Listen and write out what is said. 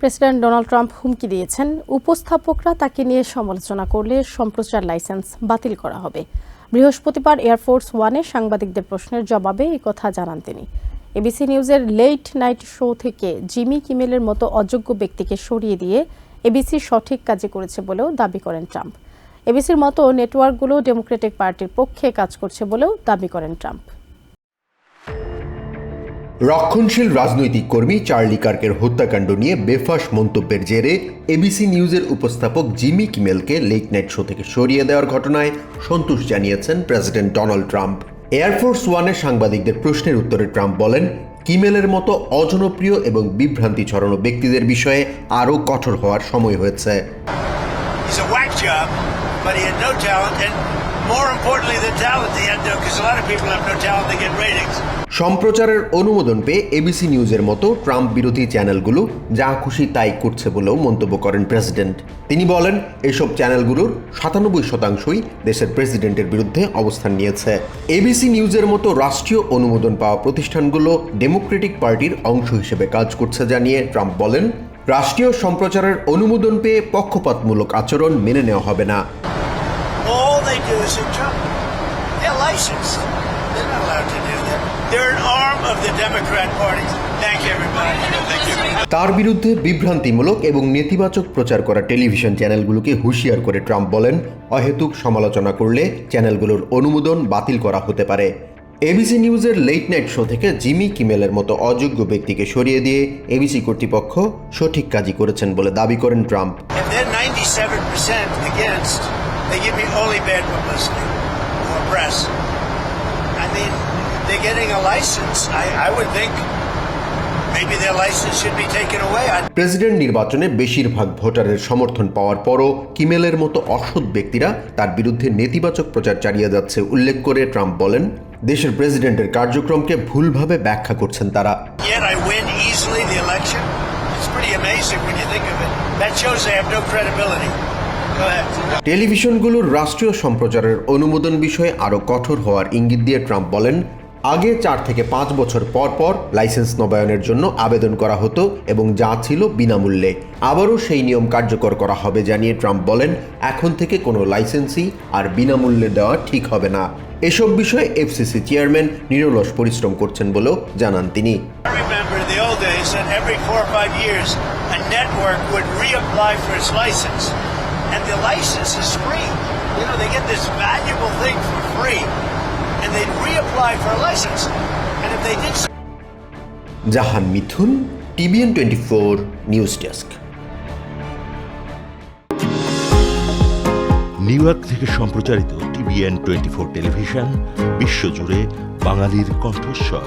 President Donald Trump হুমকি দিয়েছেন। উপস্থাপকরা তাকে নিয়ে সমালোচনা করলে সম্প্রচার লাইসেন্স বাতিল করা হবে। বৃহস্পতিবার এয়ারফোর্স ওয়ানে সাংবাদিকদের প্রশ্নের জবাবে কথা জানান তিনি। এবিসি নিউজের লেট নাইট শো থেকে জিমি কিমেলের মতো অযোগ্য ব্যক্তিকে সরিয়ে দিয়ে এবিসি সঠিক কাজে করেছে বলেও দাবি করেন ট্রাম্প। এবিসির মতো নেটওয়ার্কগুলো ডেমোক্রেটিক পার্টির পক্ষে কাজ করছে বলেও দাবি করেন ট্রাম্প। রক্ষণশীল রাজনৈতিক কর্মী চার্লি কার্কের হত্যাকাণ্ড নিয়ে বেফাস মন্তব্যের জেরে এবিসি নিউজের উপস্থাপক জিমি কিমেলকে লেক নাইট শো থেকে সরিয়ে দেওয়ার ঘটনায় সন্তোষ জানিয়েছেন প্রেসিডেন্ট ডোনাল্ড ট্রাম্প। এয়ারফোর্স ওয়ানের সাংবাদিকদের প্রশ্নের উত্তরে ট্রাম্প বলেন, কিমেলের মতো অজনপ্রিয় এবং বিভ্রান্তি ছড়ানো ব্যক্তিদের বিষয়ে আরও কঠোর হওয়ার সময় হয়েছে। More importantly than talent, he had no, because a lot of people have no talent, they get ratings. সম্প্রচারের অনুমোদন পেয়ে এবিসি নিউজের মতো ট্রাম্প বিরোধী চ্যানেলগুলো যা খুশি তাই করছে বলেও মন্তব্য করেন প্রেসিডেন্ট। তিনি বলেন এসব চ্যানেলগুলোর সাতানব্বই শতাংশই দেশের প্রেসিডেন্টের বিরুদ্ধে অবস্থান নিয়েছে। এবিসি নিউজের মতো রাষ্ট্রীয় অনুমোদন পাওয়া প্রতিষ্ঠানগুলো ডেমোক্রেটিক পার্টির অংশ হিসেবে কাজ করছে জানিয়ে ট্রাম্প বলেন রাষ্ট্রীয় সম্প্রচারের অনুমোদন পেয়ে পক্ষপাতমূলক আচরণ মেনে নেওয়া হবে না। They do is hit Trump. They're licensed. They're not allowed to do that. They're an arm of the Democrat Party. Thank you, everybody. Thank you. তার বিরুদ্ধে বিভ্রান্তিমূলক এবং নেতিবাচক প্রচার করা টেলিভিশন চ্যানেলগুলোকে হুঁশিয়ার করে ট্রাম্প বলেন অহেতুক সমালোচনা করলে চ্যানেলগুলোর অনুমোদন বাতিল করা হতে পারে এবিসি নিউজের লেট নাইট শো থেকে জিমি কিমেলের মতো অযোগ্য ব্যক্তিকে সরিয়ে দিয়ে এবিসি কর্তৃপক্ষ সঠিক কাজই করেছেন বলে দাবি করেন Trump only bad publicity or press. I mean, they're getting a license. I, I would think president নির্বাচনে বেশিরভাগ ভোটারের সমর্থন পাওয়ার পরও কিমেলের মতো অসৎ ব্যক্তিরা তার বিরুদ্ধে নেতিবাচক প্রচার চালিয়ে যাচ্ছে উল্লেখ করে ট্রাম্প বলেন দেশের প্রেসিডেন্টের কার্যক্রমকে ভুলভাবে ব্যাখ্যা করছেন তারা Yet I win easily the election. It's pretty amazing when you think of it. That shows they have no credibility. টেলিভিশনগুলোর রাষ্ট্রীয় সম্প্রচারের অনুমোদন বিষয়ে আরও কঠোর হওয়ার ইঙ্গিত দিয়ে ট্রাম্প বলেন আগে চার থেকে পাঁচ বছর পর পর লাইসেন্স নবায়নের জন্য আবেদন করা হতো এবং যা ছিল বিনামূল্যে। আবারও সেই নিয়ম কার্যকর করা হবে জানিয়ে ট্রাম্প বলেন এখন থেকে কোনো লাইসেন্সই আর বিনামূল্যে দেওয়া ঠিক হবে না। এসব বিষয়ে এফসিসি চেয়ারম্যান নিরলস পরিশ্রম করছেন বলেও জানান তিনি। Every four or five years, a network would reapply for its license. And the license is free. You know, they get this valuable thing for free. And they'd reapply for a license. And if they did so, Jahan Mithun TVN twenty four news desk New York থেকে সম্প্রচারিত TVN twenty four television বিশ্বজুড়ে বাঙালির কণ্ঠস্বর